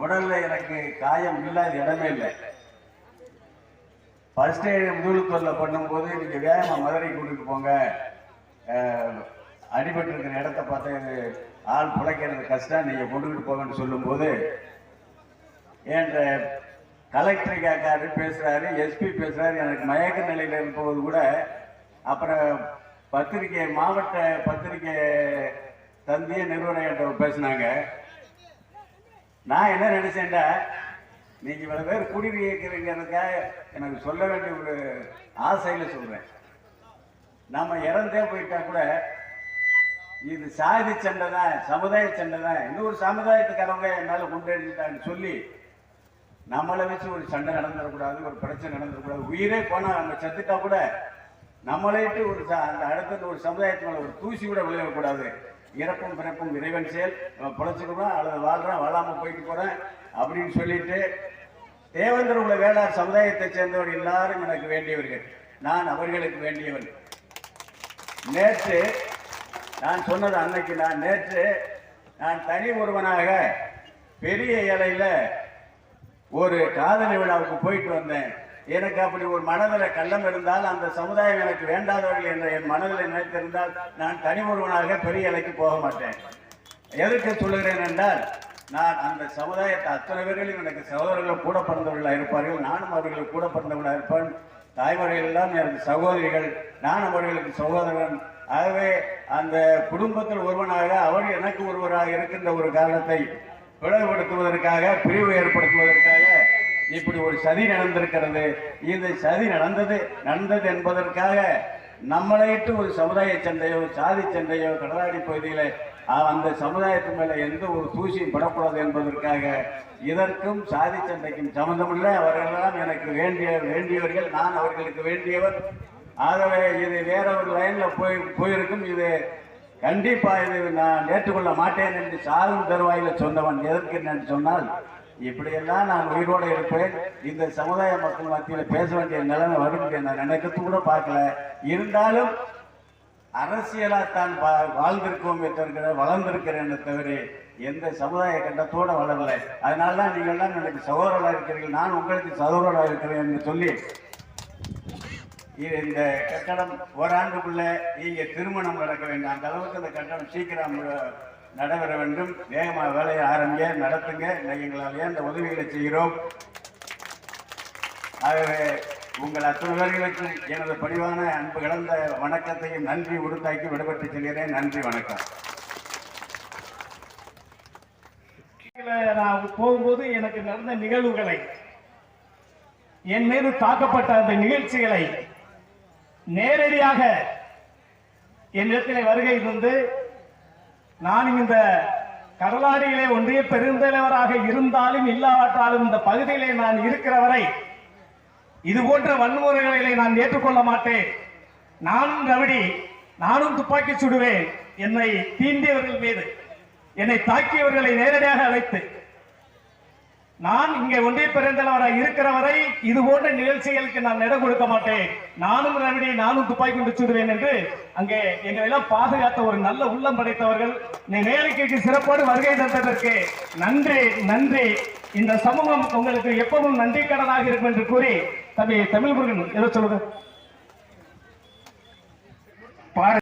உடல்ல எனக்கு காயம் இல்லாத இடமே இல்லை. ஃபர்ஸ்ட் எய்டு முதலுக்குள்ள பண்ணும்போது நீங்க வேகமா மதுரை கூட்டிட்டு போங்க. அடிபட்டு இருக்கிற இடத்த பார்த்தா இது ஆள் பிழைக்கிறது கஷ்டம். நீங்க கொண்டுகிட்டு போங்கன்னு சொல்லும்போது என்ற கலெக்டர் கேட்காரு பேசுறாரு எஸ்பி பேசுறாரு. எனக்கு மயக்க நிலையில இருப்பது கூட அப்புறம் பத்திரிகை மாவட்ட பத்திரிகை தந்திய நிறுவனம் என்ற பேசினாங்க. நான் என்ன நினைச்சேன்டா நீங்க இவ்வளவு பேர் குடியிருக்கிறீங்கிறதுக்காக எனக்கு சொல்ல வேண்டிய ஒரு ஆசையில சொல்றேன். நம்ம இறந்தே போயிட்டா கூட இது சாதி சண்டை தான் சமுதாய சண்டை தான் இன்னொரு சமுதாயத்துக்காரவங்க என்னால் கொண்டாடிட்டான்னு சொல்லி நம்மளை வச்சு ஒரு சண்டை நடந்துடக்கூடாது ஒரு பிரச்சனை நடந்துடக்கூடாது உயிரே போனால் நம்ம செத்துட்டா கூட நம்மளைட்டு ஒரு அந்த அடுத்தது ஒரு சமுதாயத்து மேலே ஒரு தூசி கூட விளையக்கூடாது இறப்பும் பிறப்பும் இறைவன் செயல். பிழைச்சிக்கிறோம் அல்லது வாழ்றோம் வாழாமல் போயிட்டு போகிறேன் அப்படின்னு சொல்லிட்டு தேவேந்திர உள்ள வேளாண் சமுதாயத்தை சேர்ந்தவர் எல்லாரும் எனக்கு வேண்டியவர்கள். நான் அவர்களுக்கு வேண்டியவன். நேற்று நான் சொன்னது அன்னைக்கு நான் நேற்று நான் தனி ஒருவனாக பெரிய இலையில் ஒரு காதலி விழாவுக்கு போயிட்டு வந்தேன். எனக்கு அப்படி ஒரு மனதில் கள்ளம் இருந்தால் அந்த சமுதாயம் எனக்கு வேண்டாதவர்கள் என்ற என் மனதில் நினைத்திருந்தால் நான் தனி ஒருவனாக பெரிய இலைக்கு போக மாட்டேன். எதற்கு சொல்லுகிறேன் என்றால் நான் அந்த சமுதாயத்தை அத்தனை பேர்களும் எனக்கு சகோதரர்கள் கூட பிறந்தவர்களாக இருப்பார்கள் நானும் அவர்கள் கூட பிறந்தவர்களாக இருப்பேன். தாய்மொழிகள் எல்லாம் எனக்கு சகோதரிகள் நான் அவர்களுக்கு சகோதரன். ஆகவே அந்த குடும்பத்தில் ஒருவனாக அவர் எனக்கு ஒருவராக இருக்கின்ற ஒரு காரணத்தை பிளவுபடுத்துவதற்காக பிரிவு ஏற்படுத்துவதற்காக இப்படி ஒரு சதி நடந்திருக்கிறது. இந்த சதி நடந்தது நடந்தது என்பதற்காக நம்மளையிட்டு ஒரு சமுதாய சண்டையோ சாதி சண்டையோ கடலாடி பகுதியில அந்த சமுதாயத்து மேல எந்த ஒரு தூசியும் படக்கூடாது என்பதற்காக இதற்கும் சாதி சண்டைக்கும் சம்பந்தமில்லை. அவர்களெல்லாம் எனக்கு வேண்டிய வேண்டியவர்கள் நான் அவர்களுக்கு வேண்டியவர். ஆகவே இது வேற ஒரு லைன்ல போய் போயிருக்கும். இது கண்டிப்பா இது நான் ஏற்றுக்கொள்ள மாட்டேன் என்று சாகும் தருவாயில சொன்னவன் எதற்கு என்று சொன்னால் இப்படியெல்லாம் நான் உயிரோடு இருப்பேன். இந்த சமுதாய மக்கள் மத்தியில் பேச வேண்டிய நிலைமை வரும் நான் நினைக்கிறது கூட பார்க்கல. இருந்தாலும் அரசியலாக தான் வா- வாழ்ந்திருக்கோம் இருக்கிற வளர்ந்திருக்கிறேன் தவிர எந்த சமுதாய கண்டத்தோட வளரல. அதனால தான் நீங்கள் எனக்கு சகோதரராக இருக்கிறீர்கள். நான் உங்களுக்கு சகோதரராக இருக்கிறேன் என்று சொல்லி இந்த கட்டடம் ஓராண்டுக்குள்ள நீங்கள் திருமணம் நடக்க வேண்டும். அந்த அளவுக்கு அந்த கட்டடம் சீக்கிரம் நடைபெற வேண்டும். வேகமாக வேலையை ஆரம்பிங்க நடத்துங்க. இன்னைக்கு எங்களால் அந்த உதவிகளை செய்கிறோம்? ஆகவே உங்கள் அத்தனை பேர்களுக்கு எனது பணிவான அன்பு கலந்த வணக்கத்தையும் நன்றி உடுத்தாக்கி விடுபட்டு செல்கிறேன். நன்றி வணக்கம். நான் போகும்போது எனக்கு நடந்த நிகழ்வுகளை என் மீது தாக்கப்பட்ட அந்த நிகழ்ச்சிகளை நேரடியாக என்னிடத்தில் வருகை இருந்து நான் இந்த கடலாடியிலே ஒன்றிய பெருந்தலைவராக இருந்தாலும் இல்லாவிட்டாலும் இந்த பகுதியிலே நான் இருக்கிற வரை இது போன்ற வன்முறைகளை நான் ஏற்றுக்கொள்ள மாட்டேன். நானும் ரவிடி நானும் துப்பாக்கி சுடுவேன். என்னை தீண்டியவர்கள் மீது என்னை தாக்கியவர்களை நேரடியாக அழைத்து நான் இங்கே ஒன்றிய பிறந்தவராக இருக்கிற வரை இது போன்ற நிகழ்ச்சிகளுக்கு நான் இடம் கொடுக்க மாட்டேன். நானும் ரவிடி நானும் துப்பாக்கி கொண்டு சுடுவேன் என்று அங்கே எங்களை எல்லாம் பாதுகாத்த ஒரு நல்ல உள்ளம் படைத்தவர்கள் இந்த நேரிக்கைக்கு சிறப்போடு வருகை தந்ததற்கு நன்றி நன்றி. இந்த சமூகம் உங்களுக்கு எப்பவும் நன்றி கடனாக இருக்கும் என்று கூறி தம்பி தமிழ் முருகன் ஏதோ சொல்லுங்க. பாரு.